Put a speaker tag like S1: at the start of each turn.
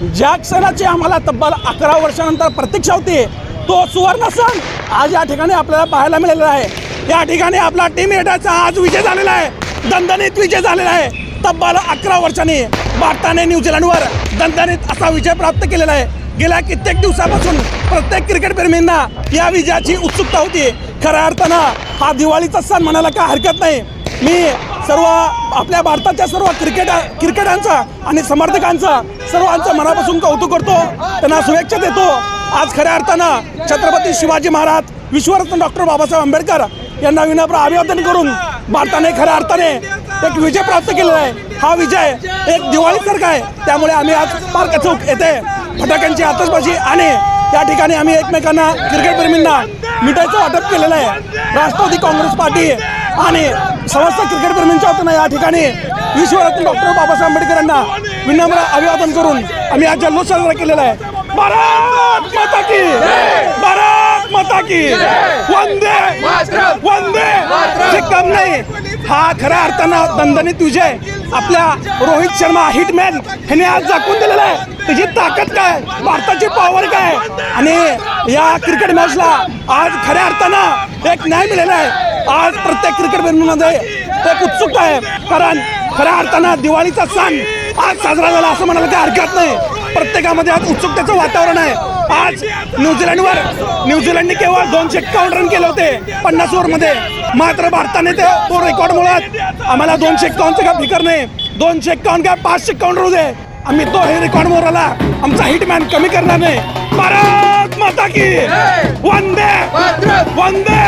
S1: ज्या क्षणाची आम्हाला तब्बल अकरा वर्षानंतर प्रतीक्षा होती तो सुवर्ण सण आज या ठिकाणी आपल्याला पाहायला मिळालेला आहे. या ठिकाणी आपला टीम इंडियाचा आज विजय झालेला आहे. दणदणीत विजय झालेला आहे. तब्बल अकरा वर्षांनी भारताने न्यूझीलंडवर दणदणीत असा विजय प्राप्त केलेला आहे. गेल्या कित्येक दिवसापासून प्रत्येक क्रिकेटप्रेमींना या विजयाची उत्सुकता होती. खऱ्या अर्थानं हा दिवाळीचा सण म्हणायला काय हरकत नाही. मी सर्व आपल्या भारताच्या सर्व क्रिकेट क्रिकेटांचा आणि समर्थकांचा सर्वांचं मनापासून कौतुक करतो. त्यांना शुभेच्छा देतो. आज खऱ्या अर्थानं छत्रपती शिवाजी महाराज विश्वरत्न डॉक्टर बाबासाहेब आंबेडकर यांना विनम्र अभिवादन करून भारताने खऱ्या अर्थाने एक विजय प्राप्त केलेला आहे. हा विजय एक दिवाळीसारखा आहे. त्यामुळे आम्ही आज पार्क चौक येथे फटाक्यांची आतषबाजी आणि या ठिकाणी आम्ही एकमेकांना क्रिकेटप्रेमींना मिठाईचं वाटप केलेलं आहे. राष्ट्रवादी काँग्रेस पार्टी आणि समस्त क्रिकेट प्रेमींच्या वतीनं या ठिकाणी विश्वरत्न डॉक्टर बाबासाहेब आंबेडकर यांना विनम्र अभिवादन करून आम्ही आज जल्लोष साजरा केलेला आहे. भारत माता की भारत माता की वंदे वंदे हे कम नाही. हा खऱ्या अर्थानं दणदणीत विजय. आपल्या रोहित शर्मा हिटमॅन ह्याने आज दाखवून दिलेला आहे. त्याची ताकद काय? भारताची पॉवर काय? आणि या क्रिकेट मॅचला आज खऱ्या अर्थानं एक न्याय मिळाला आहे. आज प्रत्येक क्रिकेट प्रेमीमध्ये एक उत्सुकता आहे. कारण खऱ्या अर्थानं दिवाळीचा सण आज साजरा झाला असं म्हणायला काही हरकत नाही. प्रत्येकामध्ये आज उत्सुकतेचं वातावरण आहे. आज न्यूझीलंडवर न्यूझीलंडने केवळ दोनशे एक्कावन्न रन केले होते. पन्नास ओव्हरमध्ये मात्र भारताने ते तो रेकॉर्ड मुळात आम्हाला दोनशे एक्कावन्नचं काय फिकर नाही. दोनशे एक्कावन्न काय पाचशे एक्कावन्न रोज आहे. आम्ही तो हे रेकॉर्ड मोराला आमचा हिटमॅन कमी करणार नाही. भारत माता की. वंदे. वंदे.